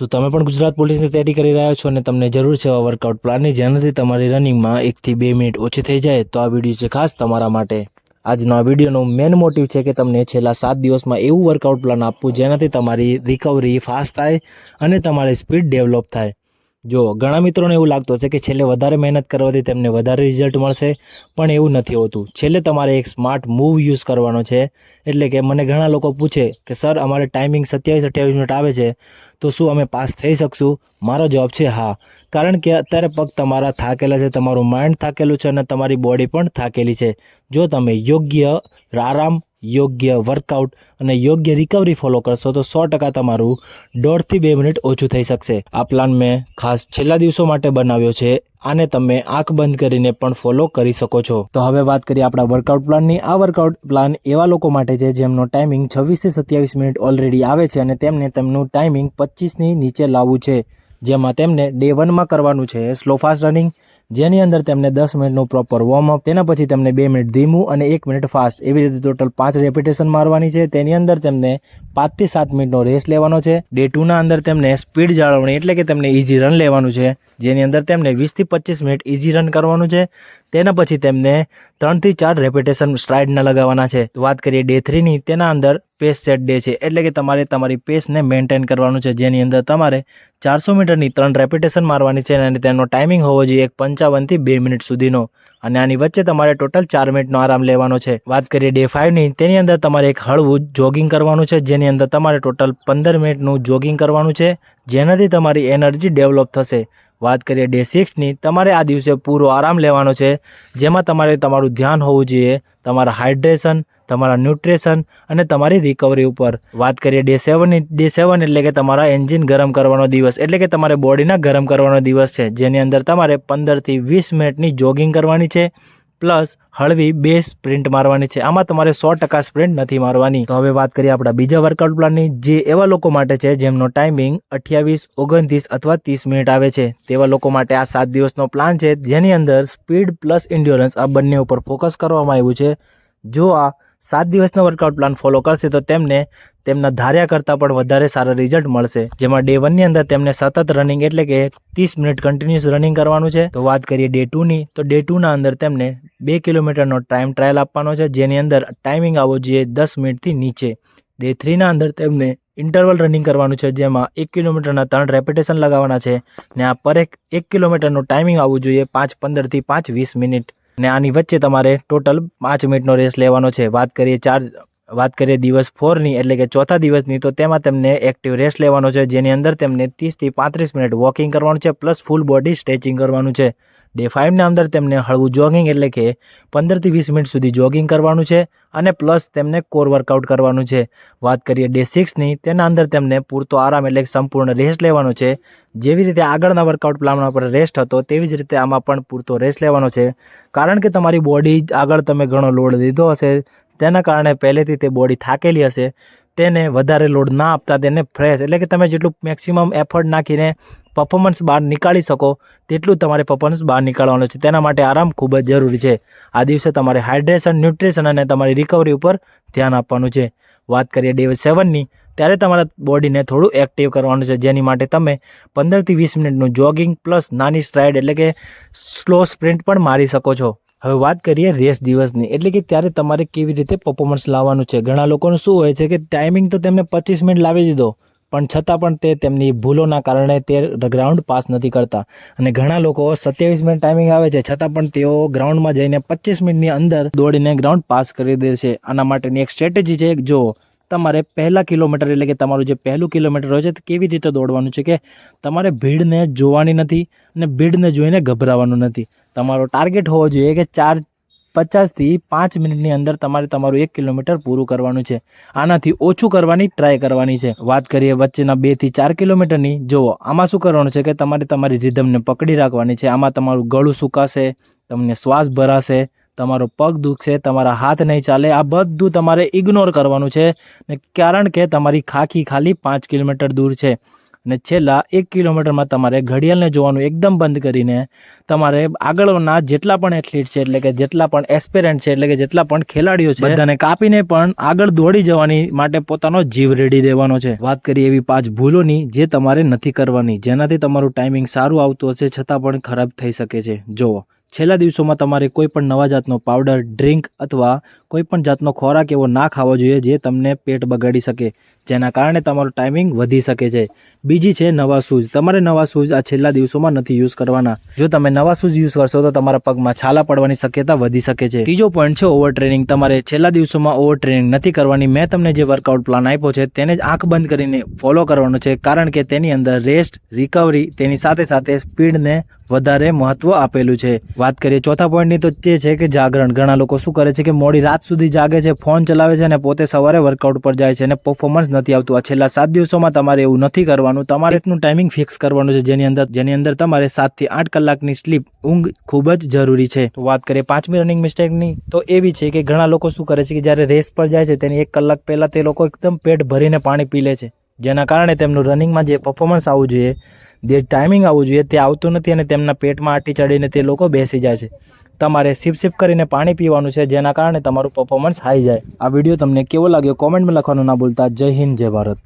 શું તમે પણ ગુજરાત પોલીસની તૈયારી કરી રહ્યા છો અને તમને જરૂર છે એવા વર્કઆઉટ પ્લાનની જેનાથી તમારી રનિંગમાં એકથી બે મિનિટ ઓછી થઈ જાય. તો આ વીડિયો છે ખાસ તમારા માટે. આજનો આ વિડીયોનો મેન મોટિવ છે કે તમને છેલ્લા સાત દિવસમાં એવું વર્કઆઉટ પ્લાન આપવું જેનાથી તમારી રિકવરી ફાસ્ટ થાય અને તમારી સ્પીડ ડેવલપ થાય. જો ઘણા મિત્રોને એવું લાગતું હશે કે છેલ્લે વધારે મહેનત કરવાથી તેમને વધારે રિઝલ્ટ મળશે, પણ એવું નથી હોતું. છેલ્લે તમારે એક સ્માર્ટ મૂવ યુઝ કરવાનો છે. એટલે કે મને ઘણા લોકો પૂછે કે, સર, અમારે ટાઈમિંગ સત્યાવીસ અઠ્યાવીસ મિનિટ આવે છે, તો શું અમે પાસ થઈ શકશું? મારો જવાબ છે, હા. કારણ કે અત્યારે પગ તમારા થાકેલા છે, તમારું માઇન્ડ થાકેલું છે અને તમારી બોડી પણ થાકેલી છે. જો તમે યોગ્ય આરામ યોગ્ય વર્કઆઉટ અને યોગ્ય રિકવરી ફોલો કરશો તો સો ટકા તમારું દોઢથી બે મિનિટ ઓછું થઈ શકશે. આ પ્લાન મેં ખાસ છેલ્લા દિવસો માટે બનાવ્યો છે. આને તમે આંખ બંધ કરીને પણ ફોલો કરી શકો છો. તો હવે વાત કરીએ આપણા વર્કઆઉટ પ્લાનની આ વર્કઆઉટ પ્લાન એવા લોકો માટે છે જેમનો ટાઈમિંગ છવ્વીસથી સત્યાવીસ મિનિટ ઓલરેડી આવે છે અને તેમને તેમનું ટાઈમિંગ પચીસની નીચે લાવવું છે. જેમાં તેમને ડે વનમાં કરવાનું છે. સ્લો ફાસ્ટ રનિંગ જેની અંદર તેમને દસ મિનિટનું પ્રોપર વોર્મઅપ તેના પછી તેમને બે મિનિટ ધીમું અને એક મિનિટ ફાસ્ટ એવી રીતે ટોટલ પાંચ રેપિટેશન મારવાની છે. તેની અંદર તેમને પાંચથી સાત મિનિટનો રેસ લેવાનો છે. ડે ટુના અંદર તેમને સ્પીડ જાળવણી એટલે કે તેમને ઇઝી રન લેવાનું છે. જેની અંદર તેમને વીસથી પચીસ મિનિટ ઇઝી રન કરવાનું છે. તેના પછી તેમને ત્રણથી ચાર રેપિટેશન સ્ટ્રાઇડના લગાવવાના છે. વાત કરીએ ડે થ્રીની તેના અંદર પેસ સેટ ડે છે. એટલે કે તમારે તમારી પેસને મેન્ટેન કરવાનું છે. જેની અંદર તમારે ચારસો મીટરની ત્રણ રેપિટેશન મારવાની છે અને તેનો ટાઈમિંગ હોવો જોઈએ એક પંચાવનથી બે મિનિટ સુધીનો. અને આની વચ્ચે તમારે ટોટલ ચાર મિનિટનો આરામ લેવાનો છે. વાત કરીએ ડે ફાઇવની તેની અંદર તમારે એક હળવું જોગિંગ કરવાનું છે, જેની અંદર તમારે ટોટલ પંદર મિનિટનું જોગિંગ કરવાનું છે, જેનાથી તમારી એનર્જી ડેવલપ થશે. વાત કરીએ ડે સિક્સની, તમારે આ દિવસે પૂરો આરામ લેવાનો છે, જેમાં તમારે તમારું ધ્યાન હોવું જોઈએ, તમારા હાઇડ્રેશન તમારા ન્યુટ્રિશન અને તમારી રિકવરી ઉપર. વાત કરીએ ડે સેવનની ડે સેવન એટલે કે તમારા એન્જિન ગરમ કરવાનો દિવસ, એટલે કે તમારે બોડીના ગરમ કરવાનો દિવસ છે, જેની અંદર તમારે પંદરથી વીસ મિનિટની જોગિંગ કરવાની છે પ્લસ હળવી બે સ્પ્રિન્ટ મારવાની છે. આમાં તમારે સો ટકા સ્પ્રિન્ટ નથી મારવાની. તો હવે વાત કરીએ આપણા બીજા વર્કઆઉટ પ્લાનની જે એવા લોકો માટે છે જેમનો ટાઈમિંગ અઠ્યાવીસ, ઓગણત્રીસ અથવા ત્રીસ મિનિટ આવે છે. તેવા લોકો માટે આ સાત દિવસનો પ્લાન છે, જેની અંદર સ્પીડ પ્લસ ઇન્ડ્યોરન્સ આ બંને ઉપર ફોકસ કરવામાં આવ્યું છે. જો આ સાત દિવસનો વર્કઆઉટ પ્લાન ફોલો કરશે, તો તેમને તેમના ધાર્યા કરતાં પણ વધારે સારા રિઝલ્ટ મળશે. જેમાં ડે વનની અંદર તેમને સતત રનિંગ એટલે કે ત્રીસ મિનિટ કન્ટિન્યુઅસ રનિંગ કરવાનું છે. તો વાત કરીએ ડે ટુની તો ડે ટુના અંદર તેમને બે કિલોમીટરનો ટાઈમ ટ્રાયલ આપવાનો છે, જેની અંદર ટાઈમિંગ આવવો જોઈએ દસ મિનિટથી નીચે. ડે થ્રીના અંદર તેમને ઇન્ટરવલ રનિંગ કરવાનું છે, જેમાં એક કિલોમીટરના ત્રણ રેપિટેશન લગાવવાના છે, ને આ પર એક એક કિલોમીટરનું ટાઈમિંગ આવવું જોઈએ પાંચ પંદરથી પાંચ વીસ મિનિટ. ને આની વચ્ચે તમારે ટોટલ પાંચ મિનિટનો રેસ લેવાનો છે. વાત કરીએ ચાર વાત કરીએ દિવસ ફોરની, એટલે કે ચોથા દિવસની, તો તેમાં તેમને એક્ટિવ રેસ લેવાનો છે, જેની અંદર તેમને ત્રીસથી પાંત્રીસ મિનિટ વોકિંગ કરવાનું છે પ્લસ ફૂલ બોડી સ્ટ્રેચિંગ કરવાનું છે. ડે ફાઇવના અંદર તેમને હળવું જોગિંગ એટલે કે પંદરથી વીસ મિનિટ સુધી જોગિંગ કરવાનું છે, અને પ્લસ તેમને કોર વર્કઆઉટ કરવાનું છે. વાત કરીએ ડે સિક્સની તેના અંદર તેમને પૂરતો આરામ, એટલે સંપૂર્ણ રેસ્ટ લેવાનો છે. જેવી રીતે આગળના વર્કઆઉટ પ્લાનમાં પર રેસ્ટ હતો, તેવી જ રીતે આમાં પણ પૂરતો રેસ્ટ લેવાનો છે. કારણ કે તમારી બોડી આગળ તમે ઘણો લોડ લીધો હશે તેના કારણે પહેલેથી તે બોડી થાકેલી હશે. તેને વધારે લોડ ના આપતા તેને ફ્રેશ એટલે કે તમે જેટલું મેક્સિમમ એફર્ટ નાખીને પરફોર્મન્સ બહાર નીકાળી શકો, તેટલું તમારે પર્ફોમન્સ બહાર નીકાળવાનું છે. તેના માટે આરામ ખૂબ જ જરૂરી છે. આ દિવસે તમારે હાઇડ્રેશન ન્યુટ્રિશન અને તમારી રિકવરી ઉપર ધ્યાન આપવાનું છે. વાત કરીએ ડે સેવનની ત્યારે તમારા બોડીને થોડું એક્ટિવ કરવાનું છે. જેની માટે તમે પંદરથી વીસ મિનિટનું જોગિંગ પ્લસ નાની સ્ટ્રાઇડ એટલે કે સ્લો સ્પ્રિન્ટ પણ મારી શકો છો. હવે વાત કરીએ રેસ દિવસની, એટલે કે ત્યારે તમારે કેવી રીતે પરફોર્મન્સ લાવવાનું છે? ઘણા લોકોનું શું હોય છે કે ટાઈમિંગ તો તેમને પચીસ મિનિટ લાવી દીધો, પણ છતાં પણ તે તેમની ભૂલોના કારણે તે ગ્રાઉન્ડ પાસ નથી કરતા. અને ઘણા લોકો સત્યાવીસ મિનિટ ટાઈમિંગ આવે છે, છતાં પણ તેઓ ગ્રાઉન્ડમાં જઈને પચીસ મિનિટની અંદર દોડીને ગ્રાઉન્ડ પાસ કરી દે છે. આના માટેની એક સ્ટ્રેટેજી છે જો તમારે પહેલા કિલોમીટર એટલે કે તમારું જે પહેલું કિલોમીટર હોય છે તે કેવી રીતે દોડવાનું છે કે તમારે ભીડને જોવાની નથી અને ભીડને જોઈને ગભરાવાનું નથી. તમારો ટાર્ગેટ હોવો જોઈએ કે ચાર, પચાસથી પાંચ મિનિટની અંદર તમારે તમારું એક કિલોમીટર પૂરું કરવાનું છે. આનાથી ઓછું કરવાની ટ્રાય કરવાની છે. વાત કરીએ વચ્ચેના બેથી ચાર કિલોમીટરની, જુઓ, આમાં શું કરવાનું છે કે તમારે તમારી રિધમને પકડી રાખવાની છે. આમાં તમારું ગળું સુકાશે, તમને શ્વાસ ભરાશે તમારો પગ દુખશે, તમારા હાથ નહીં ચાલે, આ બધું તમારે ઇગ્નોર કરવાનું છે. ને કારણ કે તમારી ખાખી ખાલી પાંચ કિલોમીટર દૂર છે. અને છેલ્લા એક કિલોમીટરમાં તમારે ઘડિયાળને જોવાનું એકદમ બંધ કરીને તમારે આગળના જેટલા પણ એથ્લીટ છે, એટલે કે જેટલા પણ એસ્પિરન્ટ છે, એટલે કે જેટલા પણ ખેલાડીઓ છે, બધાને કાપીને પણ આગળ દોડી જવાની માટે પોતાનો જીવ રેડી દેવાનો છે. વાત કરીએ એવી પાંચ ભૂલોની જે તમારે નથી કરવાની. જેનાથી તમારું ટાઈમિંગ સારું આવતું હશે, છતાં પણ ખરાબ થઈ શકે છે. જુઓ છેલ્લા દિવસોમાં તમારે કોઈ પણ નવા જાતનો પાવડર ડ્રિંક અથવા કોઈ પણ જાતનો ખોરાક એવો ના ખાવો જોઈએ જે તમને પેટ બગાડી શકે, જેના કારણે તમારું ટાઈમિંગ વધી શકે છે. બીજી છે નવા શૂઝ તમારે નવા શૂઝ આ છેલ્લા દિવસોમાં નથી યુઝ કરવાના. જો તમે નવા શૂઝ યુઝ કરશો તો તમારા પગમાં છાલા પડવાની શક્યતા વધી શકે છે. ત્રીજો પોઈન્ટ છે ઓવર ટ્રેનિંગ તમારે છેલ્લા દિવસોમાં ઓવર ટ્રેનિંગ નથી કરવાની. મેં તમને જે વર્કઆઉટ પ્લાન આપ્યો છે તેને જ આંખ બંધ કરીને ફોલો કરવાનો છે, કારણ કે તેની અંદર રેસ્ટ રિકવરી તેની સાથે સાથે સ્પીડને વધારે મહત્વ આપેલું છે. વાત કરીએ ચોથા પોઈન્ટની તો તે છે કે જાગરણ. ઘણા લોકો શું કરે છે કે મોડી રાત સુધી જાગે છે, ફોન ચલાવે છે અને પોતે સવારે વર્કઆઉટ પર જાય છે અને પરફોર્મન્સ નથી આવતું. આ છેલ્લા સાત દિવસોમાં તમારે એવું નથી કરવાનું. તમારે એકનું ટાઈમિંગ ફિક્સ કરવાનું છે જેની અંદર જેની અંદર તમારે સાતથી આઠ કલાકની સ્લીપ ઊંઘ ખૂબ જ જરૂરી છે. વાત કરીએ પાંચમી રનિંગ મિસ્ટેકની તો એવી છે કે ઘણા લોકો શું કરે છે કે જ્યારે રેસ પર જાય છે, તેની એક કલાક પહેલાં તે લોકો એકદમ પેટ ભરીને પાણી પી લે છે. જેના કારણે તેમનું રનિંગમાં જે પરફોર્મન્સ આવવું જોઈએ જે ટાઈમિંગ આવવું જોઈએ તે આવતું નથી અને તેમના પેટમાં આટી ચડીને તે લોકો બેસી જાય છે. તમારે સિપ સિપ કરીને પાણી પીવાનું છે, જેના કારણે તમારું પરફોર્મન્સ હાઈ જાય. આ વીડિયો તમને કેવો લાગ્યો? કોમેન્ટમાં લખવાનું ના ભૂલતા. જય હિન્દ, જય ભારત.